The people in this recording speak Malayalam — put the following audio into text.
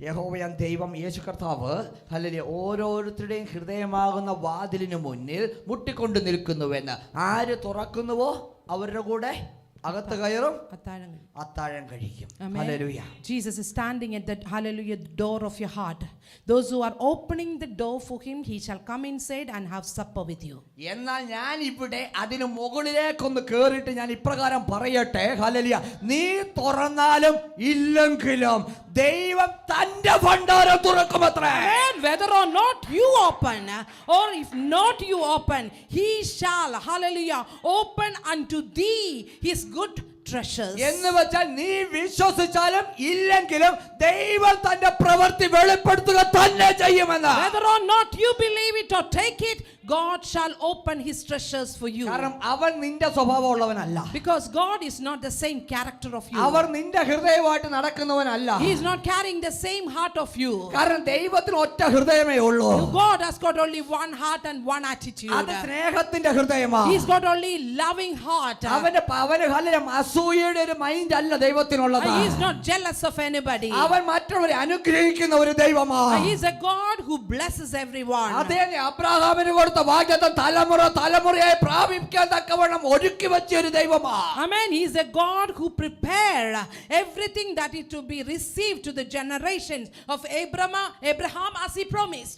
യഹോവയാൻ ദൈവം യേശു കർത്താവ് അല്ലെങ്കിൽ ഓരോരുത്തരുടെയും ഹൃദയമാകുന്ന വാതിലിന് മുന്നിൽ മുട്ടിക്കൊണ്ട് നിൽക്കുന്നുവെന്ന് ആര് തുറക്കുന്നുവോ അവരുടെ കൂടെ അകത്ത് കയറും അത്താഴം. കഴിക്കും. Hallelujah Jesus is standing at that hallelujah door of your heart. Those who are opening the door for him, he shall come inside and have supper with you. എന്നാൽ ഞാൻ ഇവിടെ അതിന് മുകളിലേക്കൊന്ന് കേറിയിട്ട് ഞാൻ ഇപ്രകാരം പറയട്ടെ ഹലലിയ നീ തുറന്നാലും ഇല്ലെങ്കിലും ദൈവം തന്റെ ഭണ്ഡാരം തുറക്കുമത്രേ whether or not you open, or if not you open, he shall, hallelujah, open unto thee his good treasures. എന്ന് വെച്ചാൽ നീ വിശ്വസിച്ചാലും ഇല്ലെങ്കിലും ദൈവം തന്റെ പ്രവൃത്തി വെളിപ്പെടുത്തുക തന്നെ ചെയ്യുമെന്ന് Whether or not you believe it or take it, God shall open his treasures for you. കാരണം അവൻ നിന്റെ സ്വഭാവമുള്ളവനല്ല Because God is not the same character of you. അവർ നിന്റെ ഹൃദയമായിട്ട് നടക്കുന്നവനല്ല He is not carrying the same heart of you. കാരണം ദൈവത്തിന് ഒറ്റ ഹൃദയമേ ഉള്ളൂ God has got only one heart and one attitude. അത് സ്നേഹത്തിന്റെ ഹൃദയമാ He's got only loving heart. അവന്റെ അവന് ഹല്ലേലൂയ, അസൂയയുടെ ഒരു മൈൻഡ് അല്ല ദൈവത്തിനുള്ളത് He is not jealous of anybody. അവൻ മറ്റുള്ളവരെ അനുഗ്രഹിക്കുന്ന ഒരു ദൈവമാ He is a God who blesses everyone. അതേ അബ്രാഹാമിന് കൊടുത്ത വാഗ്ദത്തം തലമുറ തലമുറയായി പ്രാപിക്കാൻ തക്കവണ്ണം ഒരുക്കി വെച്ച ഒരു ദൈവമാ Amen. He is a God who prepare everything that is to be received to the generations of Abraham, Abraham as he promised.